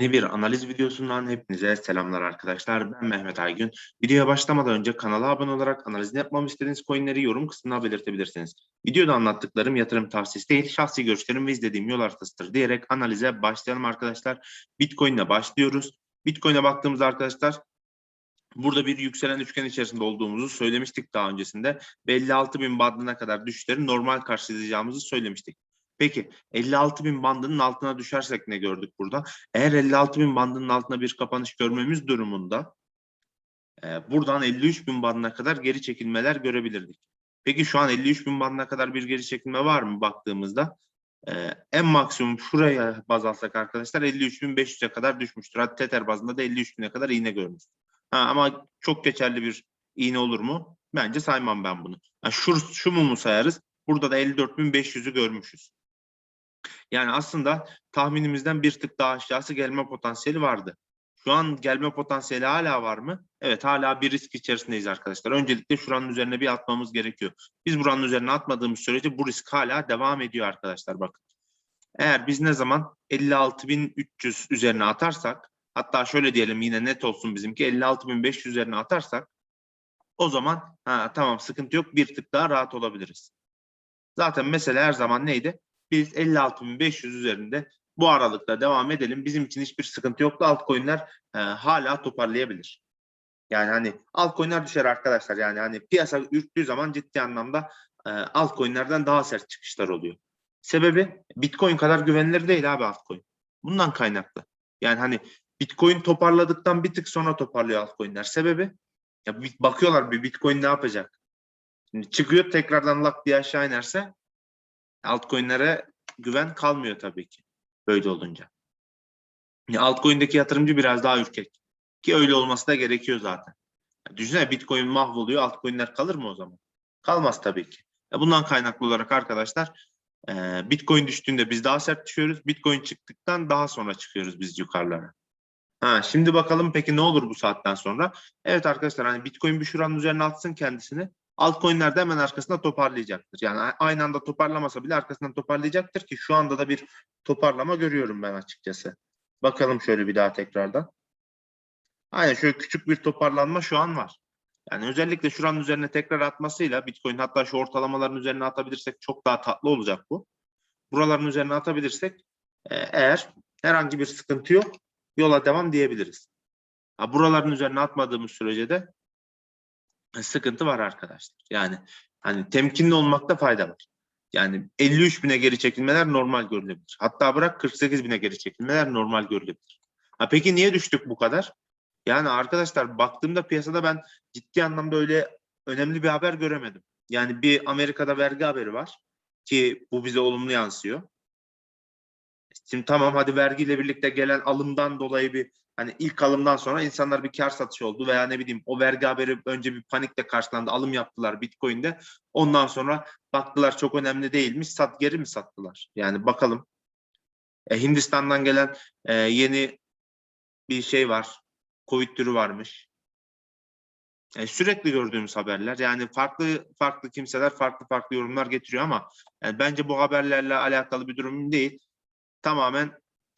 Yeni bir analiz videosundan hepinize selamlar arkadaşlar. Ben Mehmet Aygün. Videoya başlamadan önce kanala abone olarak analizini yapmamı istediğiniz coinleri yorum kısmına belirtebilirsiniz. Videoda anlattıklarım yatırım tavsiyesi değil, şahsi görüşlerim ve izlediğim yol haritasıdır diyerek analize başlayalım arkadaşlar. Bitcoin ile başlıyoruz. Bitcoin'e baktığımızda arkadaşlar burada bir yükselen üçgen içerisinde olduğumuzu söylemiştik daha öncesinde. Ve 56 bin bandına kadar düşüşleri normal karşılayacağımızı söylemiştik. Peki 56 bin bandının altına düşersek ne gördük burada? Eğer 56 bin bandının altına bir kapanış görmemiz durumunda e, buradan 53 bin bandına kadar geri çekilmeler görebilirdik. Peki şu an 53 bin bandına kadar bir geri çekilme var mı baktığımızda? E, en maksimum şuraya baz alsak arkadaşlar 53.500'e kadar düşmüştür. Hatta Tether bazında da 53.000'e kadar iğne görmüş. Ha, ama çok geçerli bir iğne olur mu? Bence saymam ben bunu. Ha, şu, şu mumu sayarız. Burada da 54.500'ü görmüşüz. Yani aslında tahminimizden bir tık daha aşağısı gelme potansiyeli vardı. Şu an gelme potansiyeli hala var mı? Evet hala bir risk içerisindeyiz arkadaşlar. Öncelikle şuranın üzerine bir atmamız gerekiyor. Biz buranın üzerine atmadığımız sürece bu risk hala devam ediyor arkadaşlar bakın. Eğer biz ne zaman 56.300 üzerine atarsak hatta şöyle diyelim yine net olsun bizimki 56.500 üzerine atarsak o zaman ha, tamam sıkıntı yok bir tık daha rahat olabiliriz. Zaten mesele her zaman neydi? Biz 56.500 üzerinde bu aralıkta devam edelim. Bizim için hiçbir sıkıntı yoktu. Altcoin'ler e, hala toparlayabilir. Yani hani altcoin'ler düşer arkadaşlar. Yani hani piyasa ürktüğü zaman ciddi anlamda e, altcoin'lerden daha sert çıkışlar oluyor. Sebebi Bitcoin kadar güvenilir değil abi altcoin. Bundan kaynaklı. Yani hani Bitcoin toparladıktan bir tık sonra toparlıyor altcoin'ler. Sebebi ya bakıyorlar bir Bitcoin ne yapacak? Şimdi çıkıyor tekrardan lak diye aşağı inerse altcoin'lere güven kalmıyor tabii ki böyle olunca. Yani altcoin'deki yatırımcı biraz daha ürkek. Ki öyle olması da gerekiyor zaten. Yani düşünsene Bitcoin mahvoluyor, altcoin'ler kalır mı o zaman? Kalmaz tabii ki. Ya bundan kaynaklı olarak arkadaşlar e, Bitcoin düştüğünde biz daha sert düşüyoruz. Bitcoin çıktıktan daha sonra çıkıyoruz biz yukarılara. Ha, şimdi bakalım peki ne olur bu saatten sonra? Evet arkadaşlar hani Bitcoin bir şuranın üzerine atsın kendisini altcoin'ler de hemen arkasında toparlayacaktır. Yani aynı anda toparlamasa bile arkasından toparlayacaktır ki şu anda da bir toparlama görüyorum ben açıkçası. Bakalım şöyle bir daha tekrardan. Aynen şöyle küçük bir toparlanma şu an var. Yani özellikle şuranın üzerine tekrar atmasıyla Bitcoin hatta şu ortalamaların üzerine atabilirsek çok daha tatlı olacak bu. Buraların üzerine atabilirsek e, eğer herhangi bir sıkıntı yok yola devam diyebiliriz. Ha, buraların üzerine atmadığımız sürece de sıkıntı var arkadaşlar. Yani hani temkinli olmakta fayda var. Yani 53 bine geri çekilmeler normal görülebilir. Hatta bırak 48 bine geri çekilmeler normal görülebilir. Ha peki niye düştük bu kadar? Yani arkadaşlar baktığımda piyasada ben ciddi anlamda öyle önemli bir haber göremedim. Yani bir Amerika'da vergi haberi var ki bu bize olumlu yansıyor. Şimdi tamam hadi vergiyle birlikte gelen alımdan dolayı bir hani ilk alımdan sonra insanlar bir kar satışı oldu veya ne bileyim o vergi haberi önce bir panikle karşılandı. Alım yaptılar Bitcoin'de. Ondan sonra baktılar çok önemli değilmiş. Sat geri mi sattılar? Yani bakalım. E, Hindistan'dan gelen e, yeni bir şey var. Covid türü varmış. E, sürekli gördüğümüz haberler. Yani farklı farklı kimseler farklı farklı yorumlar getiriyor ama yani bence bu haberlerle alakalı bir durum değil. Tamamen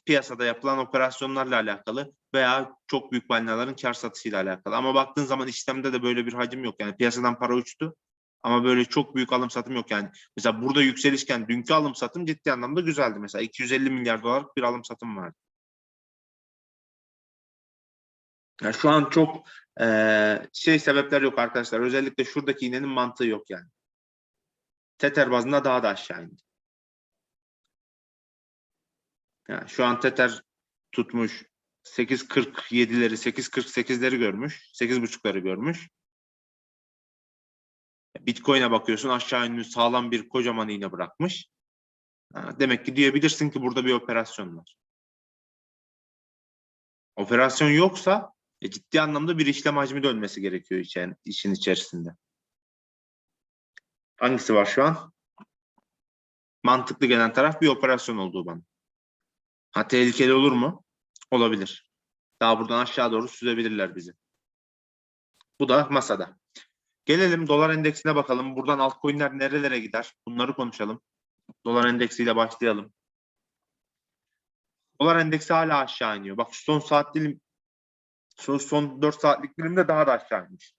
piyasada yapılan operasyonlarla alakalı veya çok büyük balinaların kar satışıyla alakalı. Ama baktığın zaman işlemde de böyle bir hacim yok. Yani piyasadan para uçtu ama böyle çok büyük alım satım yok yani. Mesela burada yükselişken dünkü alım satım ciddi anlamda güzeldi. Mesela 250 milyar dolarlık bir alım satım vardı. Yani şu an çok e, şey sebepler yok arkadaşlar. Özellikle şuradaki iğnenin mantığı yok yani. Tether bazında daha da aşağı indi. Yani şu an Tether tutmuş 8.47'leri 8.48'leri görmüş. 8.5'ları görmüş. Bitcoin'e bakıyorsun aşağı ünlü sağlam bir kocaman iğne bırakmış. Demek ki diyebilirsin ki burada bir operasyon var. Operasyon yoksa e, ciddi anlamda bir işlem hacmi dönmesi gerekiyor için, işin içerisinde. Hangisi var şu an? Mantıklı gelen taraf bir operasyon olduğu bana. Ha tehlikeli olur mu? Olabilir. Daha buradan aşağı doğru süzebilirler bizi. Bu da masada. Gelelim dolar endeksine bakalım. Buradan altcoin'ler nerelere gider? Bunları konuşalım. Dolar endeksiyle başlayalım. Dolar endeksi hala aşağı iniyor. Bak son saat dilim son, son 4 saatlik dilimde daha da aşağı inmiş.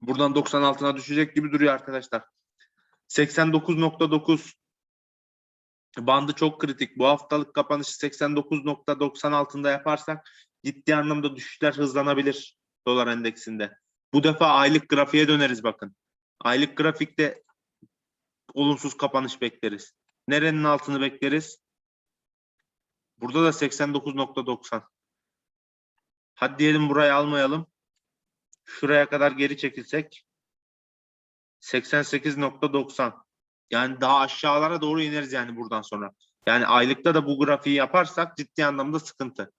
Buradan 90 altına düşecek gibi duruyor arkadaşlar. 89.9 bandı çok kritik. Bu haftalık kapanışı 89.90 altında yaparsak ciddi anlamda düşüşler hızlanabilir dolar endeksinde. Bu defa aylık grafiğe döneriz bakın. Aylık grafikte olumsuz kapanış bekleriz. Nerenin altını bekleriz? Burada da 89.90. Hadi diyelim burayı almayalım. Şuraya kadar geri çekilsek 88.90. Yani daha aşağılara doğru ineriz yani buradan sonra. Yani aylıkta da bu grafiği yaparsak ciddi anlamda sıkıntı.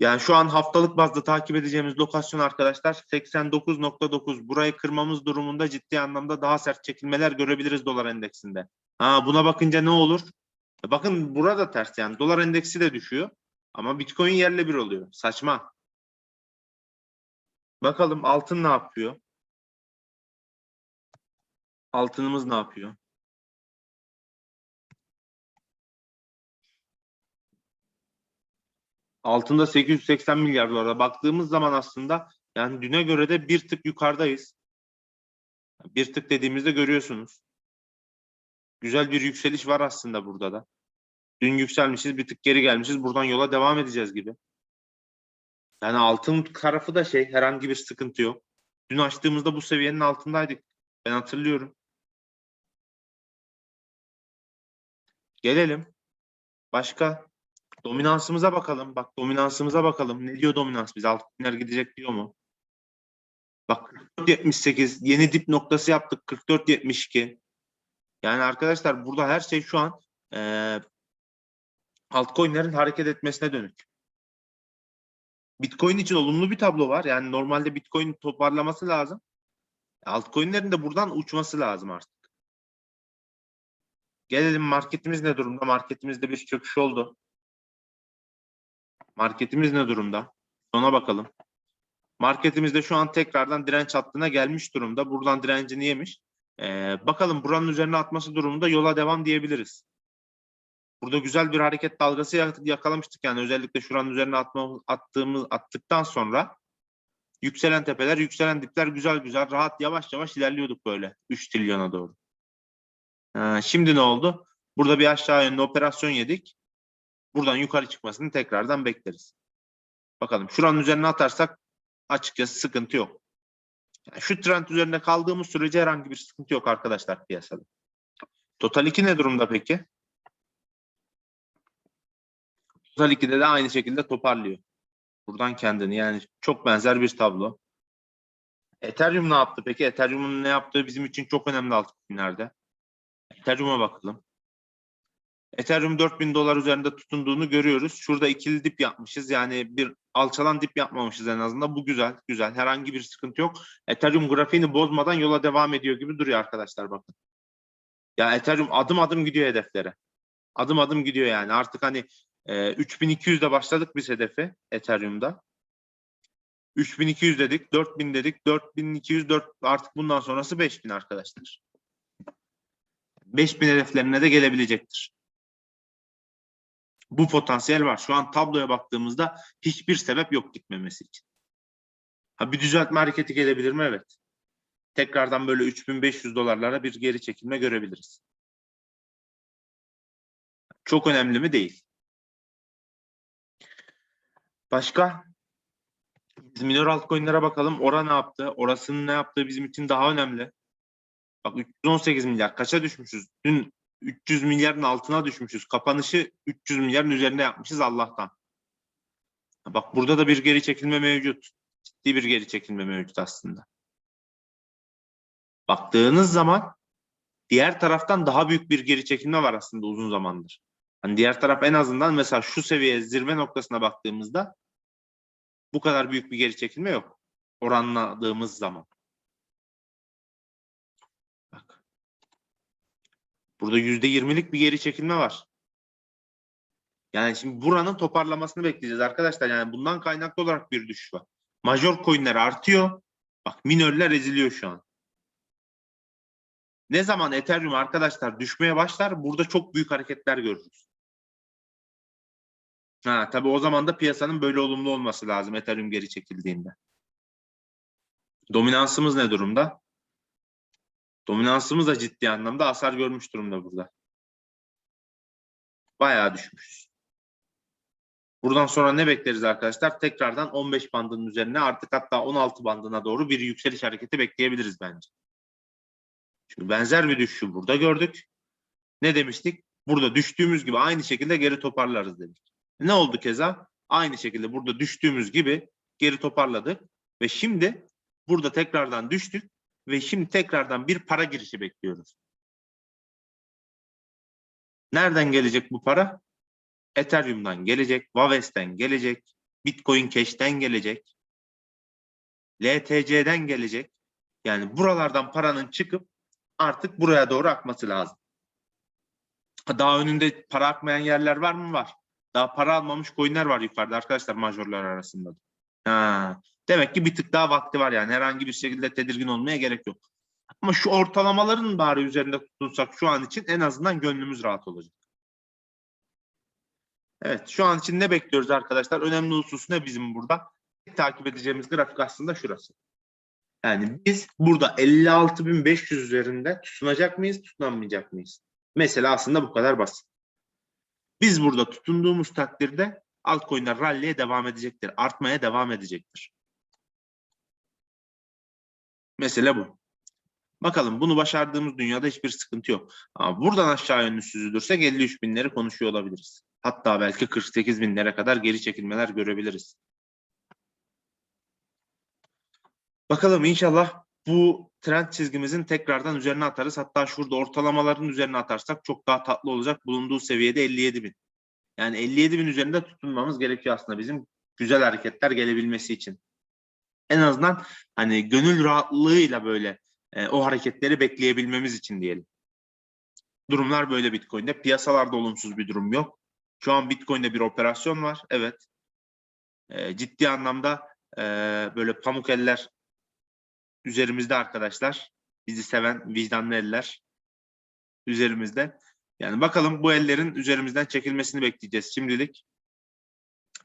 Yani şu an haftalık bazda takip edeceğimiz lokasyon arkadaşlar 89.9. Burayı kırmamız durumunda ciddi anlamda daha sert çekilmeler görebiliriz dolar endeksinde. Ha buna bakınca ne olur? E Bakın burada ters yani dolar endeksi de düşüyor ama Bitcoin yerle bir oluyor. Saçma. Bakalım altın ne yapıyor? Altınımız ne yapıyor? Altında 880 milyar dolara baktığımız zaman aslında yani düne göre de bir tık yukarıdayız. Bir tık dediğimizde görüyorsunuz. Güzel bir yükseliş var aslında burada da. Dün yükselmişiz, bir tık geri gelmişiz. Buradan yola devam edeceğiz gibi. Yani altın tarafı da şey, herhangi bir sıkıntı yok. Dün açtığımızda bu seviyenin altındaydık. Ben hatırlıyorum. Gelelim. Başka dominansımıza bakalım. Bak dominansımıza bakalım. Ne diyor dominans? Biz altınlar gidecek diyor mu? Bak 44.78 yeni dip noktası yaptık. 44.72. Yani arkadaşlar burada her şey şu an eee altcoin'lerin hareket etmesine dönük. Bitcoin için olumlu bir tablo var. Yani normalde Bitcoin toparlaması lazım. Altcoin'lerin de buradan uçması lazım artık. Gelelim marketimiz ne durumda? Marketimizde bir çöküş oldu. Marketimiz ne durumda? Ona bakalım. Marketimizde şu an tekrardan direnç hattına gelmiş durumda. Buradan direncini yemiş. Ee, bakalım buranın üzerine atması durumunda yola devam diyebiliriz. Burada güzel bir hareket dalgası yak- yakalamıştık yani özellikle şuranın üzerine atma, attığımız attıktan sonra yükselen tepeler, yükselen dipler güzel güzel rahat yavaş yavaş ilerliyorduk böyle 3 trilyona doğru. Ha, şimdi ne oldu? Burada bir aşağı yönlü operasyon yedik. Buradan yukarı çıkmasını tekrardan bekleriz. Bakalım şuranın üzerine atarsak açıkçası sıkıntı yok. Yani şu trend üzerinde kaldığımız sürece herhangi bir sıkıntı yok arkadaşlar piyasada. Total 2 ne durumda peki? Total 2'de de aynı şekilde toparlıyor. Buradan kendini yani çok benzer bir tablo. Ethereum ne yaptı peki? Ethereum'un ne yaptığı bizim için çok önemli altcoin'lerde. Ethereum'a bakalım. Ethereum 4000 dolar üzerinde tutunduğunu görüyoruz. Şurada ikili dip yapmışız. Yani bir alçalan dip yapmamışız en azından. Bu güzel, güzel. Herhangi bir sıkıntı yok. Ethereum grafiğini bozmadan yola devam ediyor gibi duruyor arkadaşlar bakın. Ya Ethereum adım adım gidiyor hedeflere. Adım adım gidiyor yani. Artık hani e, 3200'de başladık biz hedefe Ethereum'da. 3200 dedik, 4000 dedik, 4200, 4 artık bundan sonrası 5000 arkadaşlar. 5000 hedeflerine de gelebilecektir. Bu potansiyel var. Şu an tabloya baktığımızda hiçbir sebep yok gitmemesi için. Ha bir düzeltme hareketi gelebilir mi? Evet. Tekrardan böyle 3500 dolarlara bir geri çekilme görebiliriz. Çok önemli mi? Değil. Başka? Biz minor altcoin'lere bakalım. Ora ne yaptı? Orasının ne yaptığı bizim için daha önemli. Bak 318 milyar. Kaça düşmüşüz? Dün 300 milyarın altına düşmüşüz. Kapanışı 300 milyarın üzerinde yapmışız Allah'tan. Bak burada da bir geri çekilme mevcut. Ciddi bir geri çekilme mevcut aslında. Baktığınız zaman diğer taraftan daha büyük bir geri çekilme var aslında uzun zamandır. Hani diğer taraf en azından mesela şu seviye zirve noktasına baktığımızda bu kadar büyük bir geri çekilme yok. Oranladığımız zaman. Burada yüzde yirmilik bir geri çekilme var. Yani şimdi buranın toparlamasını bekleyeceğiz arkadaşlar. Yani bundan kaynaklı olarak bir düşüş var. Major coinler artıyor. Bak minörler eziliyor şu an. Ne zaman Ethereum arkadaşlar düşmeye başlar burada çok büyük hareketler görürüz. Ha, tabii o zaman da piyasanın böyle olumlu olması lazım Ethereum geri çekildiğinde. Dominansımız ne durumda? Dominansımız da ciddi anlamda hasar görmüş durumda burada. Bayağı düşmüşüz. Buradan sonra ne bekleriz arkadaşlar? Tekrardan 15 bandının üzerine artık hatta 16 bandına doğru bir yükseliş hareketi bekleyebiliriz bence. Çünkü benzer bir düşüşü burada gördük. Ne demiştik? Burada düştüğümüz gibi aynı şekilde geri toparlarız dedik. Ne oldu keza? Aynı şekilde burada düştüğümüz gibi geri toparladık ve şimdi burada tekrardan düştük ve şimdi tekrardan bir para girişi bekliyoruz. Nereden gelecek bu para? Ethereum'dan gelecek, Waves'ten gelecek, Bitcoin Cash'ten gelecek, LTC'den gelecek. Yani buralardan paranın çıkıp artık buraya doğru akması lazım. Daha önünde para akmayan yerler var mı? Var. Daha para almamış coinler var yukarıda arkadaşlar majorlar arasında. Ha. Demek ki bir tık daha vakti var yani herhangi bir şekilde tedirgin olmaya gerek yok. Ama şu ortalamaların bari üzerinde tutulsak şu an için en azından gönlümüz rahat olacak. Evet şu an için ne bekliyoruz arkadaşlar? Önemli husus ne bizim burada? Takip edeceğimiz grafik aslında şurası. Yani biz burada 56.500 üzerinde tutunacak mıyız, tutunamayacak mıyız? Mesela aslında bu kadar basit. Biz burada tutunduğumuz takdirde altcoin'ler rally'e devam edecektir. Artmaya devam edecektir. Mesele bu. Bakalım bunu başardığımız dünyada hiçbir sıkıntı yok. Ama buradan aşağı yönlü süzülürsek 53 binleri konuşuyor olabiliriz. Hatta belki 48 binlere kadar geri çekilmeler görebiliriz. Bakalım inşallah bu trend çizgimizin tekrardan üzerine atarız. Hatta şurada ortalamaların üzerine atarsak çok daha tatlı olacak. Bulunduğu seviyede 57 bin. Yani 57 bin üzerinde tutunmamız gerekiyor aslında bizim güzel hareketler gelebilmesi için. En azından hani gönül rahatlığıyla böyle e, o hareketleri bekleyebilmemiz için diyelim. Durumlar böyle Bitcoin'de. Piyasalarda olumsuz bir durum yok. Şu an Bitcoin'de bir operasyon var. Evet. E, ciddi anlamda e, böyle pamuk eller üzerimizde arkadaşlar. Bizi seven vicdanlı eller üzerimizde. Yani bakalım bu ellerin üzerimizden çekilmesini bekleyeceğiz şimdilik.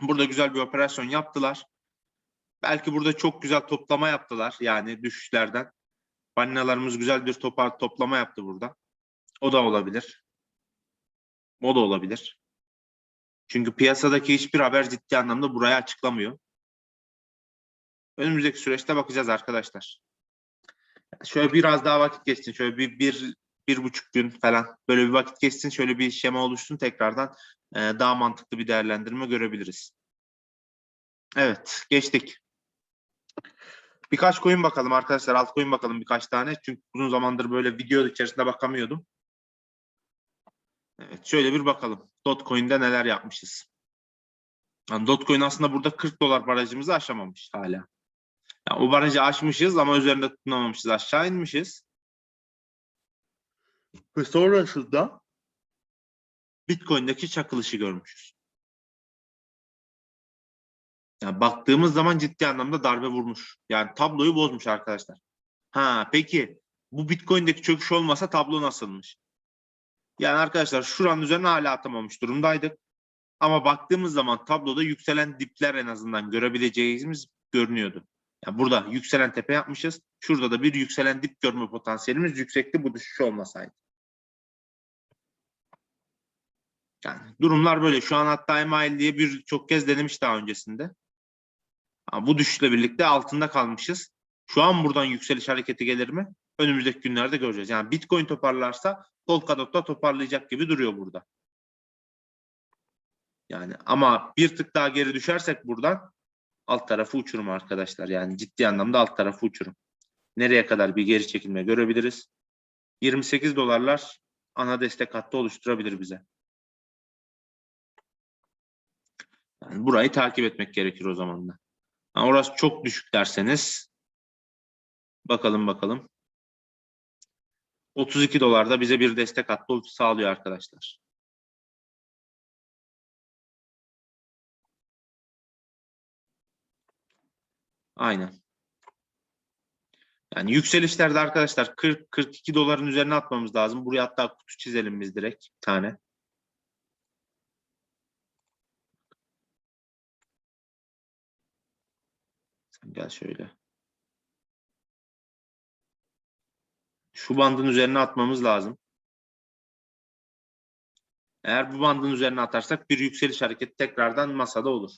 Burada güzel bir operasyon yaptılar. Belki burada çok güzel toplama yaptılar. Yani düşüşlerden. Balinalarımız güzel bir topar, toplama yaptı burada. O da olabilir. O da olabilir. Çünkü piyasadaki hiçbir haber ciddi anlamda buraya açıklamıyor. Önümüzdeki süreçte bakacağız arkadaşlar. Şöyle biraz daha vakit geçsin. Şöyle bir, bir, bir buçuk gün falan böyle bir vakit geçsin. Şöyle bir şema oluşsun tekrardan e, daha mantıklı bir değerlendirme görebiliriz. Evet geçtik. Birkaç coin bakalım arkadaşlar. Altcoin bakalım birkaç tane. Çünkü uzun zamandır böyle video içerisinde bakamıyordum. Evet şöyle bir bakalım. Dotcoin'de neler yapmışız. Yani Dotcoin aslında burada 40 dolar barajımızı aşamamış hala. Yani o barajı aşmışız ama üzerinde tutunamamışız. Aşağı inmişiz. Ve sonrasında Bitcoin'deki çakılışı görmüşüz. Yani baktığımız zaman ciddi anlamda darbe vurmuş. Yani tabloyu bozmuş arkadaşlar. Ha peki bu Bitcoin'deki çöküş olmasa tablo nasılmış? Yani arkadaşlar şuranın üzerine hala atamamış durumdaydık. Ama baktığımız zaman tabloda yükselen dipler en azından görebileceğimiz görünüyordu. Yani burada yükselen tepe yapmışız. Şurada da bir yükselen dip görme potansiyelimiz yüksekti bu düşüş olmasaydı. Yani durumlar böyle. Şu an hatta email diye bir çok kez denemiş daha öncesinde. Ama bu düşüşle birlikte altında kalmışız. Şu an buradan yükseliş hareketi gelir mi? Önümüzdeki günlerde göreceğiz. Yani Bitcoin toparlarsa Polkadot da toparlayacak gibi duruyor burada. Yani ama bir tık daha geri düşersek buradan alt tarafı uçurum arkadaşlar. Yani ciddi anlamda alt tarafı uçurum. Nereye kadar bir geri çekilme görebiliriz? 28 dolarlar ana destek hattı oluşturabilir bize. Yani burayı takip etmek gerekir o zaman da. Yani orası çok düşük derseniz bakalım bakalım. 32 dolarda bize bir destek hattı sağlıyor arkadaşlar. Aynen. Yani yükselişlerde arkadaşlar 40-42 doların üzerine atmamız lazım. Buraya hatta kutu çizelim biz direkt bir tane. Gel şöyle. Şu bandın üzerine atmamız lazım. Eğer bu bandın üzerine atarsak bir yükseliş hareketi tekrardan masada olur.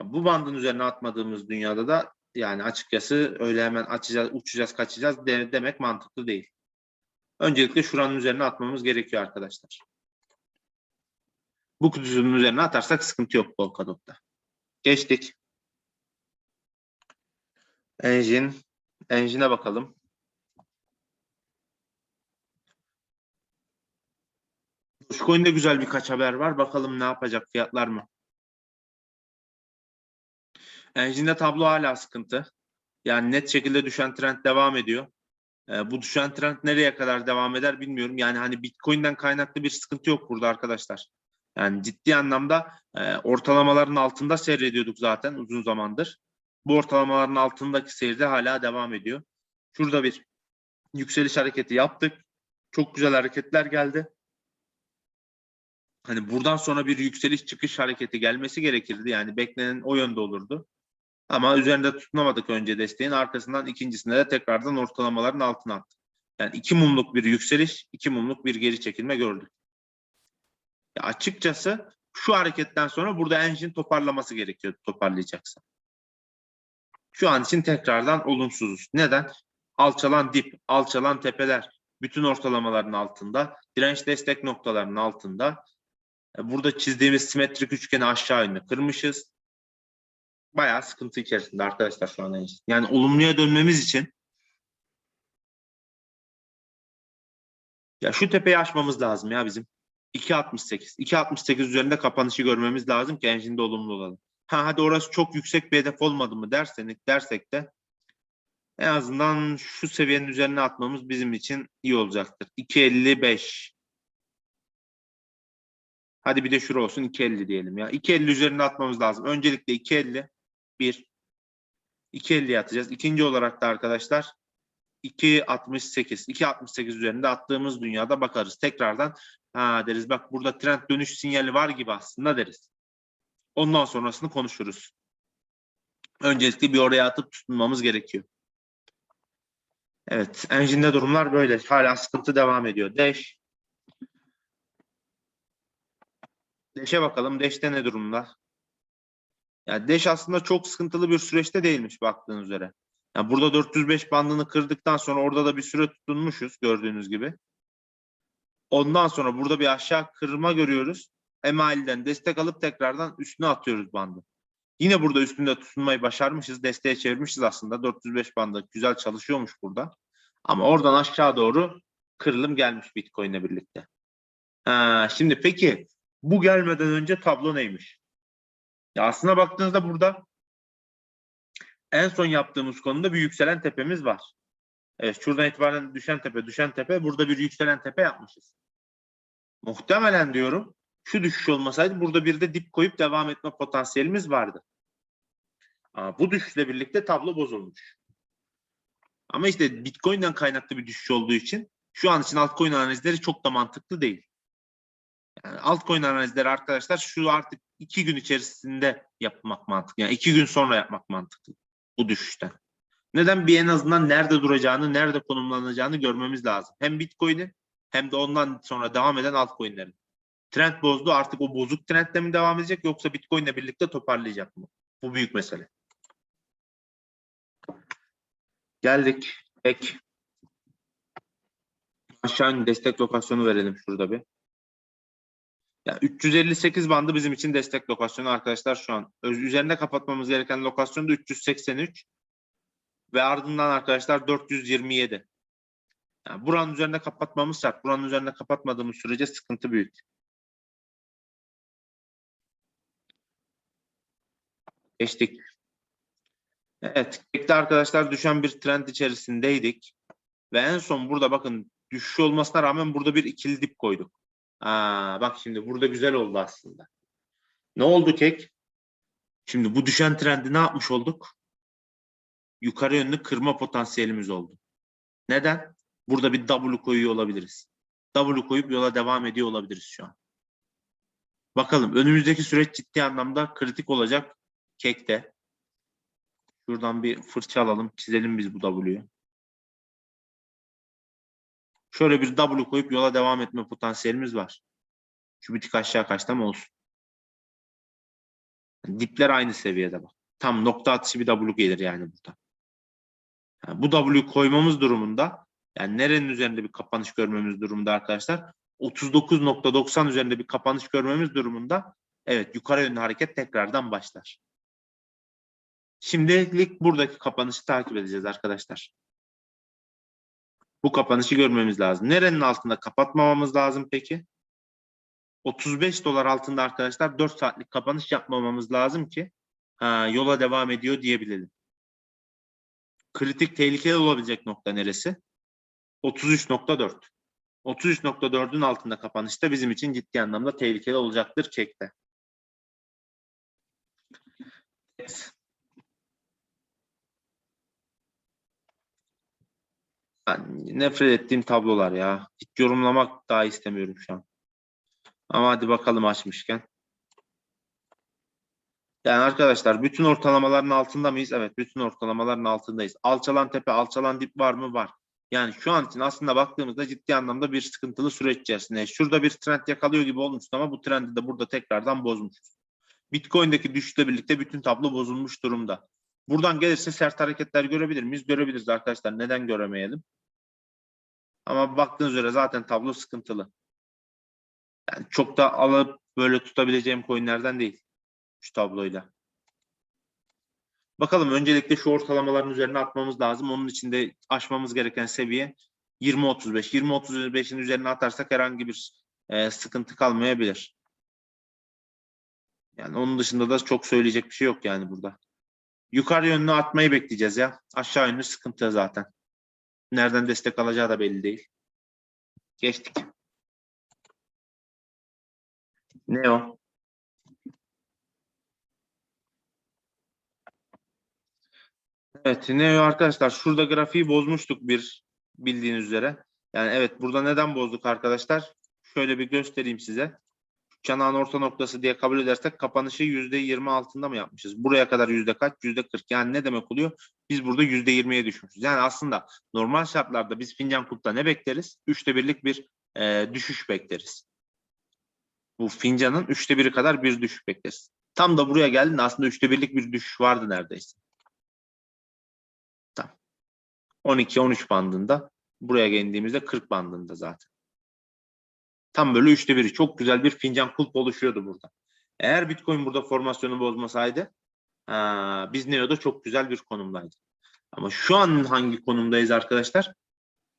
Bu bandın üzerine atmadığımız dünyada da yani açıkçası öyle hemen açacağız, uçacağız, kaçacağız de- demek mantıklı değil. Öncelikle şuranın üzerine atmamız gerekiyor arkadaşlar. Bu kutusunun üzerine atarsak sıkıntı yok Polkadot'ta. Geçtik. Engine. Engine'e bakalım. Dogecoin'de güzel birkaç haber var. Bakalım ne yapacak fiyatlar mı? Engine'de tablo hala sıkıntı. Yani net şekilde düşen trend devam ediyor. Ee, bu düşen trend nereye kadar devam eder bilmiyorum. Yani hani Bitcoin'den kaynaklı bir sıkıntı yok burada arkadaşlar. Yani ciddi anlamda e, ortalamaların altında seyrediyorduk zaten uzun zamandır. Bu ortalamaların altındaki seyirde hala devam ediyor. Şurada bir yükseliş hareketi yaptık. Çok güzel hareketler geldi. Hani buradan sonra bir yükseliş çıkış hareketi gelmesi gerekirdi. Yani beklenen o yönde olurdu. Ama üzerinde tutunamadık önce desteğin. Arkasından ikincisinde de tekrardan ortalamaların altına attık. Yani iki mumluk bir yükseliş, iki mumluk bir geri çekilme gördük. Ya açıkçası şu hareketten sonra burada engine toparlaması gerekiyor toparlayacaksa. Şu an için tekrardan olumsuzuz. Neden? Alçalan dip, alçalan tepeler, bütün ortalamaların altında, direnç destek noktalarının altında. E, Burada çizdiğimiz simetrik üçgeni aşağı yönlü kırmışız. Bayağı sıkıntı içerisinde arkadaşlar şu an. Yani olumluya dönmemiz için ya şu tepeyi aşmamız lazım ya bizim. 2.68. 2.68 üzerinde kapanışı görmemiz lazım ki engine'de olumlu olalım. Ha hadi orası çok yüksek bir hedef olmadı mı dersek, dersek de en azından şu seviyenin üzerine atmamız bizim için iyi olacaktır. 2.55. Hadi bir de şura olsun 2.50 diyelim ya. 2.50 üzerine atmamız lazım. Öncelikle 2.50 bir 2.50'ye atacağız. İkinci olarak da arkadaşlar 2.68. 2.68 üzerinde attığımız dünyada bakarız. Tekrardan ha deriz bak burada trend dönüş sinyali var gibi aslında deriz. Ondan sonrasını konuşuruz. Öncelikle bir oraya atıp tutunmamız gerekiyor. Evet, engine'de durumlar böyle. Hala sıkıntı devam ediyor. Dash. Dash'e bakalım. Dash'te ne durumda? Ya Dash aslında çok sıkıntılı bir süreçte değilmiş baktığın üzere. Yani burada 405 bandını kırdıktan sonra orada da bir süre tutunmuşuz gördüğünüz gibi. Ondan sonra burada bir aşağı kırma görüyoruz. Emaliden destek alıp tekrardan üstüne atıyoruz bandı. Yine burada üstünde tutunmayı başarmışız. Desteğe çevirmişiz aslında. 405 bandı güzel çalışıyormuş burada. Ama oradan aşağı doğru kırılım gelmiş Bitcoin'le birlikte. Ha, şimdi peki bu gelmeden önce tablo neymiş? Ya aslına baktığınızda burada en son yaptığımız konuda bir yükselen tepemiz var. Evet şuradan itibaren düşen tepe, düşen tepe. Burada bir yükselen tepe yapmışız. Muhtemelen diyorum şu düşüş olmasaydı burada bir de dip koyup devam etme potansiyelimiz vardı. Aa, bu düşüşle birlikte tablo bozulmuş. Ama işte Bitcoin'den kaynaklı bir düşüş olduğu için şu an için altcoin analizleri çok da mantıklı değil. Yani altcoin analizleri arkadaşlar şu artık iki gün içerisinde yapmak mantıklı. Yani iki gün sonra yapmak mantıklı bu düşüşten. Neden? Bir en azından nerede duracağını, nerede konumlanacağını görmemiz lazım. Hem Bitcoin'in hem de ondan sonra devam eden altcoin'lerin. Trend bozdu. Artık o bozuk trendle mi devam edecek yoksa Bitcoin'le birlikte toparlayacak mı? Bu büyük mesele. Geldik. Ek. Aşağı destek lokasyonu verelim şurada bir. Ya 358 bandı bizim için destek lokasyonu arkadaşlar şu an. Üzerinde kapatmamız gereken lokasyon da 383 ve ardından arkadaşlar 427. Yani buranın üzerinde kapatmamız şart. Buranın üzerinde kapatmadığımız sürece sıkıntı büyük. Geçtik. Evet, tekli arkadaşlar düşen bir trend içerisindeydik. Ve en son burada bakın düşüş olmasına rağmen burada bir ikili dip koyduk. Aa, bak şimdi burada güzel oldu aslında. Ne oldu kek? Şimdi bu düşen trendi ne yapmış olduk? Yukarı yönlü kırma potansiyelimiz oldu. Neden? Burada bir W koyuyor olabiliriz. W koyup yola devam ediyor olabiliriz şu an. Bakalım önümüzdeki süreç ciddi anlamda kritik olacak kekte. Şuradan bir fırça alalım, çizelim biz bu W'yu. Şöyle bir W koyup yola devam etme potansiyelimiz var. Tık aşağı kaçta mı olsun? Dipler aynı seviyede bak. Tam nokta atışı bir W gelir yani burada. Yani bu W'yu koymamız durumunda yani nerenin üzerinde bir kapanış görmemiz durumunda arkadaşlar? 39.90 üzerinde bir kapanış görmemiz durumunda evet yukarı yönlü hareket tekrardan başlar. Şimdilik buradaki kapanışı takip edeceğiz arkadaşlar. Bu kapanışı görmemiz lazım. Nerenin altında kapatmamamız lazım peki? 35 dolar altında arkadaşlar 4 saatlik kapanış yapmamamız lazım ki ha, yola devam ediyor diyebilelim. Kritik tehlikeli olabilecek nokta neresi? 33.4. 33.4'ün altında kapanışta bizim için ciddi anlamda tehlikeli olacaktır çekte. Evet. Ben nefret ettiğim tablolar ya. Hiç yorumlamak daha istemiyorum şu an. Ama hadi bakalım açmışken. Yani arkadaşlar bütün ortalamaların altında mıyız? Evet bütün ortalamaların altındayız. Alçalan tepe, alçalan dip var mı? Var. Yani şu an için aslında baktığımızda ciddi anlamda bir sıkıntılı süreç içerisinde. Şurada bir trend yakalıyor gibi olmuştu ama bu trendi de burada tekrardan bozmuşuz. Bitcoin'deki düşüşle birlikte bütün tablo bozulmuş durumda. Buradan gelirse sert hareketler görebilir miyiz? Görebiliriz arkadaşlar. Neden göremeyelim? Ama baktığınız üzere zaten tablo sıkıntılı. Yani çok da alıp böyle tutabileceğim coinlerden değil. Şu tabloyla. Bakalım öncelikle şu ortalamaların üzerine atmamız lazım. Onun için de aşmamız gereken seviye 20-35. 20-35'in üzerine atarsak herhangi bir e, sıkıntı kalmayabilir. Yani onun dışında da çok söyleyecek bir şey yok yani burada. Yukarı yönlü atmayı bekleyeceğiz ya. Aşağı yönlü sıkıntı zaten. Nereden destek alacağı da belli değil. Geçtik. Ne o? Evet, ne arkadaşlar? Şurada grafiği bozmuştuk bir bildiğiniz üzere. Yani evet burada neden bozduk arkadaşlar? Şöyle bir göstereyim size. Çanağın orta noktası diye kabul edersek kapanışı yüzde yirmi altında mı yapmışız? Buraya kadar yüzde kaç? Yüzde kırk. Yani ne demek oluyor? Biz burada yüzde yirmiye düşmüşüz. Yani aslında normal şartlarda biz fincan kulpta ne bekleriz? Üçte birlik bir e, düşüş bekleriz. Bu fincanın üçte biri kadar bir düşüş bekleriz. Tam da buraya geldiğinde aslında üçte birlik bir düşüş vardı neredeyse. Tam. 12-13 bandında. Buraya geldiğimizde 40 bandında zaten. Tam böyle üçte biri. Çok güzel bir fincan kulp oluşuyordu burada. Eğer Bitcoin burada formasyonu bozmasaydı ha, biz Neo'da çok güzel bir konumdaydık. Ama şu an hangi konumdayız arkadaşlar?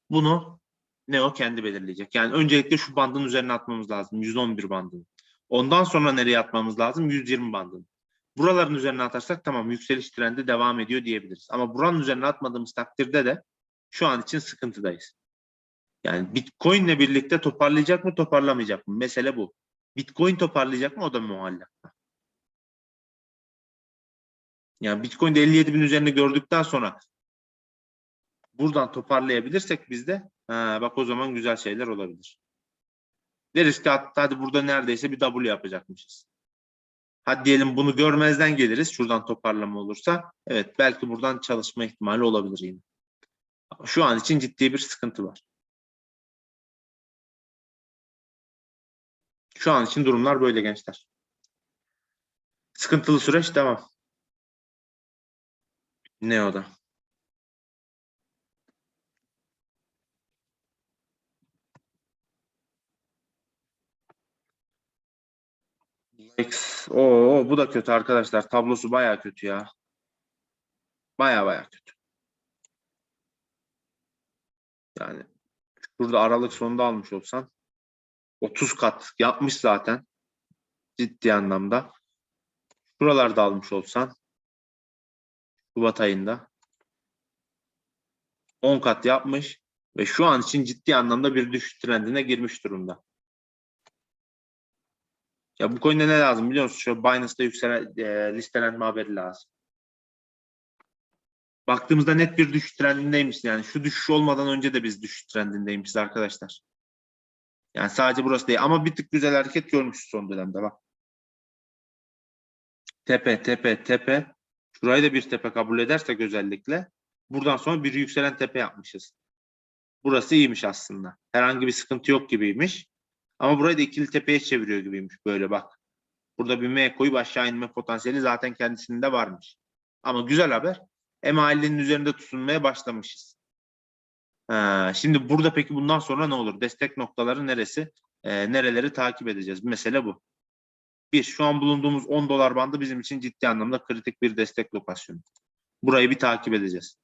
Bunu Neo kendi belirleyecek. Yani öncelikle şu bandın üzerine atmamız lazım. 111 bandını. Ondan sonra nereye atmamız lazım? 120 bandını. Buraların üzerine atarsak tamam yükseliş trendi devam ediyor diyebiliriz. Ama buranın üzerine atmadığımız takdirde de şu an için sıkıntıdayız. Yani Bitcoin ile birlikte toparlayacak mı toparlamayacak mı? Mesele bu. Bitcoin toparlayacak mı o da muallak. Yani Bitcoin'de 57 bin üzerinde gördükten sonra buradan toparlayabilirsek biz de ha, bak o zaman güzel şeyler olabilir. Deriz ki hadi burada neredeyse bir W yapacakmışız. Hadi diyelim bunu görmezden geliriz. Şuradan toparlama olursa. Evet belki buradan çalışma ihtimali olabilir yine. Şu an için ciddi bir sıkıntı var. Şu an için durumlar böyle gençler. Sıkıntılı süreç devam. Ne o da? X. Oo, bu da kötü arkadaşlar. Tablosu baya kötü ya. Baya baya kötü. Yani şurada aralık sonunda almış olsan 30 kat yapmış zaten. Ciddi anlamda. Şuralarda almış olsan Şubat ayında 10 kat yapmış ve şu an için ciddi anlamda bir düşüş trendine girmiş durumda. Ya bu coin'de ne lazım biliyor musun? Şu Binance'da yükselen e, listelenme haberi lazım. Baktığımızda net bir düşüş trendindeymiş. Yani şu düşüş olmadan önce de biz düşüş trendindeymişiz arkadaşlar. Yani sadece burası değil ama bir tık güzel hareket görmüşüz son dönemde bak. Tepe, tepe, tepe. Şurayı da bir tepe kabul edersek özellikle buradan sonra bir yükselen tepe yapmışız. Burası iyiymiş aslında. Herhangi bir sıkıntı yok gibiymiş. Ama burayı da ikili tepeye çeviriyor gibiymiş böyle bak. Burada bir M koyup aşağı inme potansiyeli zaten kendisinde varmış. Ama güzel haber. M50'nin üzerinde tutunmaya başlamışız. Ha, şimdi burada peki bundan sonra ne olur? Destek noktaları neresi? Ee, nereleri takip edeceğiz? Mesele bu. Bir, şu an bulunduğumuz 10 dolar bandı bizim için ciddi anlamda kritik bir destek lokasyonu. Burayı bir takip edeceğiz.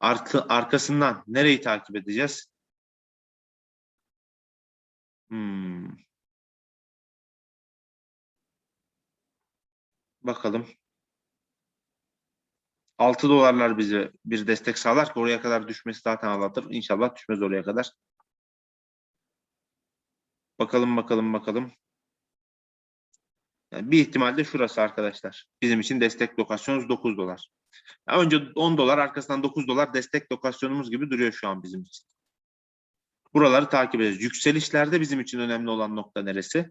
Arka, arkasından nereyi takip edeceğiz? Hmm. Bakalım. 6 dolarlar bize bir destek sağlar ki oraya kadar düşmesi zaten ağlatır. İnşallah düşmez oraya kadar. Bakalım bakalım bakalım. Yani bir ihtimal de şurası arkadaşlar. Bizim için destek lokasyonumuz 9 dolar. Ya önce 10 dolar arkasından 9 dolar destek lokasyonumuz gibi duruyor şu an bizim için. Buraları takip edeceğiz. Yükselişlerde bizim için önemli olan nokta neresi?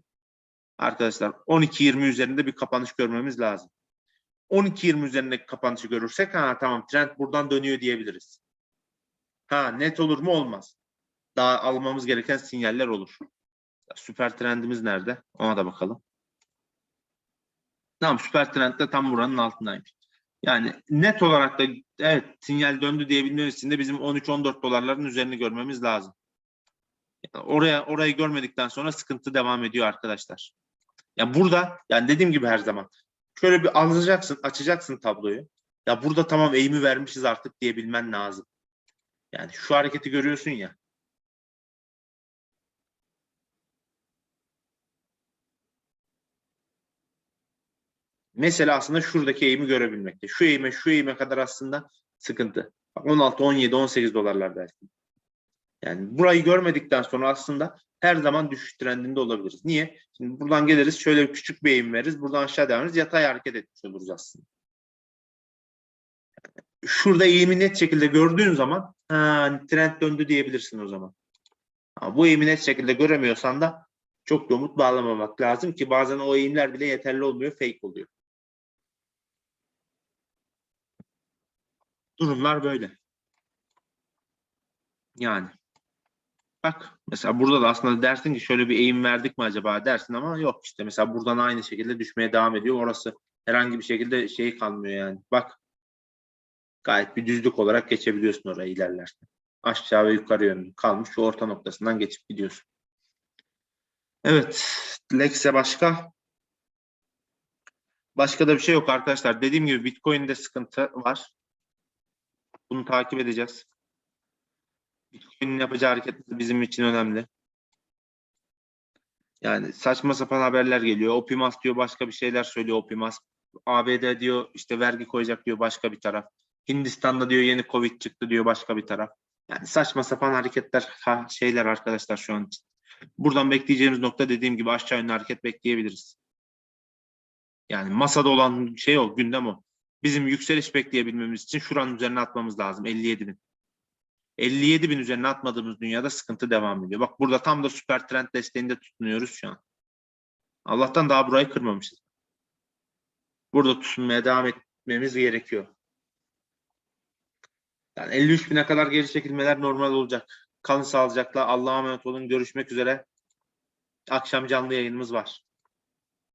Arkadaşlar 12-20 üzerinde bir kapanış görmemiz lazım. 12-20 üzerindeki kapanışı görürsek ha tamam trend buradan dönüyor diyebiliriz. Ha net olur mu olmaz. Daha almamız gereken sinyaller olur. Süper trendimiz nerede? Ona da bakalım. Tamam süper trend de tam buranın altındaymış. Yani net olarak da evet sinyal döndü diyebilmemiz için de bizim 13-14 dolarların üzerini görmemiz lazım. Yani oraya orayı görmedikten sonra sıkıntı devam ediyor arkadaşlar. Ya burada yani dediğim gibi her zaman şöyle bir alacaksın, açacaksın tabloyu. Ya burada tamam eğimi vermişiz artık diyebilmen lazım. Yani şu hareketi görüyorsun ya. Mesela aslında şuradaki eğimi görebilmekte. Şu eğime, şu eğime kadar aslında sıkıntı. Bak 16, 17, 18 dolarlar belki. Yani burayı görmedikten sonra aslında her zaman düşüş trendinde olabiliriz. Niye? Şimdi buradan geliriz şöyle küçük bir eğim veririz. Buradan aşağı devam ederiz. Yatay hareket etmiş oluruz aslında. Şurada eğimi net şekilde gördüğün zaman ha, trend döndü diyebilirsin o zaman. Ama bu eğimi net şekilde göremiyorsan da çok da umut bağlamamak lazım ki bazen o eğimler bile yeterli olmuyor, fake oluyor. Durumlar böyle. Yani. Bak mesela burada da aslında dersin ki şöyle bir eğim verdik mi acaba dersin ama yok işte mesela buradan aynı şekilde düşmeye devam ediyor. Orası herhangi bir şekilde şey kalmıyor yani. Bak gayet bir düzlük olarak geçebiliyorsun oraya ilerlerken. Aşağı ve yukarı yönlü kalmış şu orta noktasından geçip gidiyorsun. Evet. Lex'e başka? Başka da bir şey yok arkadaşlar. Dediğim gibi Bitcoin'de sıkıntı var. Bunu takip edeceğiz. Bitcoin'in yapacağı hareketler bizim için önemli. Yani saçma sapan haberler geliyor. Opimas diyor başka bir şeyler söylüyor Opimas. ABD diyor işte vergi koyacak diyor başka bir taraf. Hindistan'da diyor yeni Covid çıktı diyor başka bir taraf. Yani saçma sapan hareketler ha, şeyler arkadaşlar şu an için. Buradan bekleyeceğimiz nokta dediğim gibi aşağı yönlü hareket bekleyebiliriz. Yani masada olan şey o, gündem o. Bizim yükseliş bekleyebilmemiz için şuranın üzerine atmamız lazım 57 bin. 57 bin üzerine atmadığımız dünyada sıkıntı devam ediyor. Bak burada tam da süper trend desteğinde tutunuyoruz şu an. Allah'tan daha burayı kırmamışız. Burada tutunmaya devam etmemiz gerekiyor. Yani 53 bine kadar geri çekilmeler normal olacak. Kalın sağlıcakla. Allah'a emanet olun. Görüşmek üzere. Akşam canlı yayınımız var.